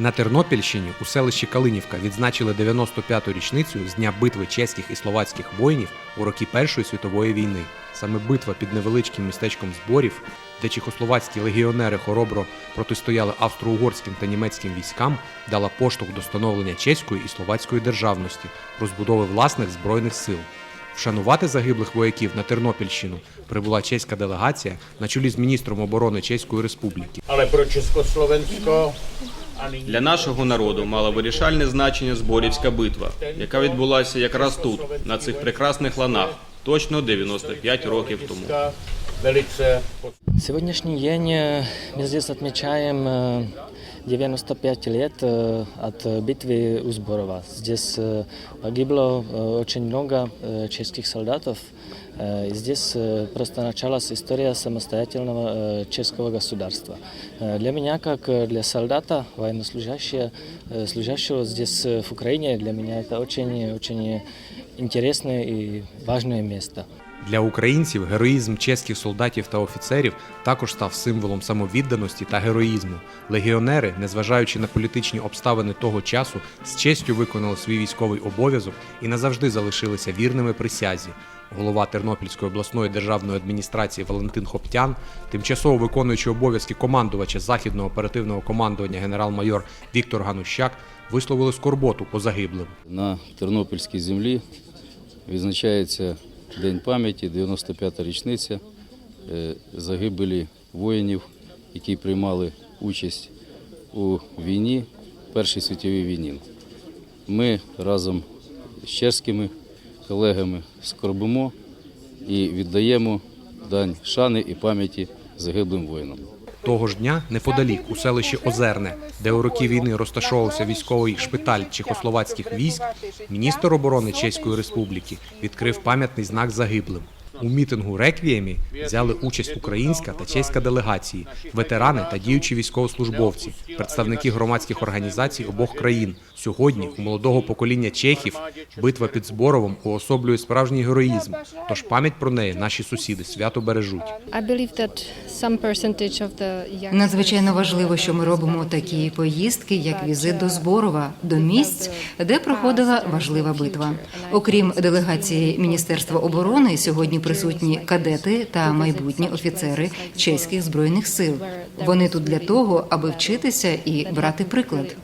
На Тернопільщині у селищі Калинівка відзначили 95-ту річницю з дня битви чеських і словацьких воїнів у роки Першої світової війни. Саме битва під невеличким містечком зборів, де чехословацькі легіонери хоробро протистояли австро-угорським та німецьким військам, дала поштовх до становлення чеської і словацької державності, розбудови власних збройних сил. Вшанувати загиблих вояків на Тернопільщину прибула чеська делегація на чолі з міністром оборони Чеської Республіки. Československo a nyní Для нашого народу мала вирішальне значення Зборівська битва, яка відбулася якраз тут, на цих прекрасних ланах, точно 95 років тому. velice Сегодняшний день э, мы здесь отмечаем э, 95 лет э, от битвы у Сборова. Здесь э, погибло э, очень много чешских солдатов. Здесь просто началась история самостоятельного чешского государства. Для меня, как для солдата, военнослужащего, служащего здесь в Украине, для меня это очень-очень интересное и важное место. Для українців героїзм чеських солдатів та офіцерів також став символом самовідданості та героїзму. Легіонери, незважаючи на політичні обставини того часу, з честю виконали свій військовий обов'язок і назавжди залишилися вірними присязі. Голова Тернопільської обласної державної адміністрації Валентин Хоптян, тимчасово виконуючий обов'язки командувача західного оперативного командування генерал-майор Віктор Ганущак висловили скорботу по загиблим. На Тернопільській землі відзначається День пам'яті, 95-та річниця е, загибелі воїнів, які приймали участь у війні, Першій світовій війні. Ми разом з чеськими колегами скорбимо і віддаємо дань шани і пам'яті загиблим воїнам. Того ж дня, неподалік, у селищі Озерне, де у роки війни розташовувався військовий шпиталь чехословацьких військ, міністр оборони Чеської Республіки відкрив пам'ятний знак загиблим. У мітингу реквіємі взяли участь українська та чеська делегації, ветерани та діючі військовослужбовці, представники громадських організацій обох країн. Сьогодні у молодого покоління чехів битва під Зборовом уособлює справжній героїзм. Тож пам'ять про неї наші сусіди свято бережуть. Надзвичайно важливо, що ми робимо такі поїздки, як візит до Зборова, до місць, де проходила важлива битва. Окрім делегації Міністерства оборони, сьогодні присутні кадети та майбутні офіцери чеських збройних сил. Вони тут для того, аби вчитися і брати приклад.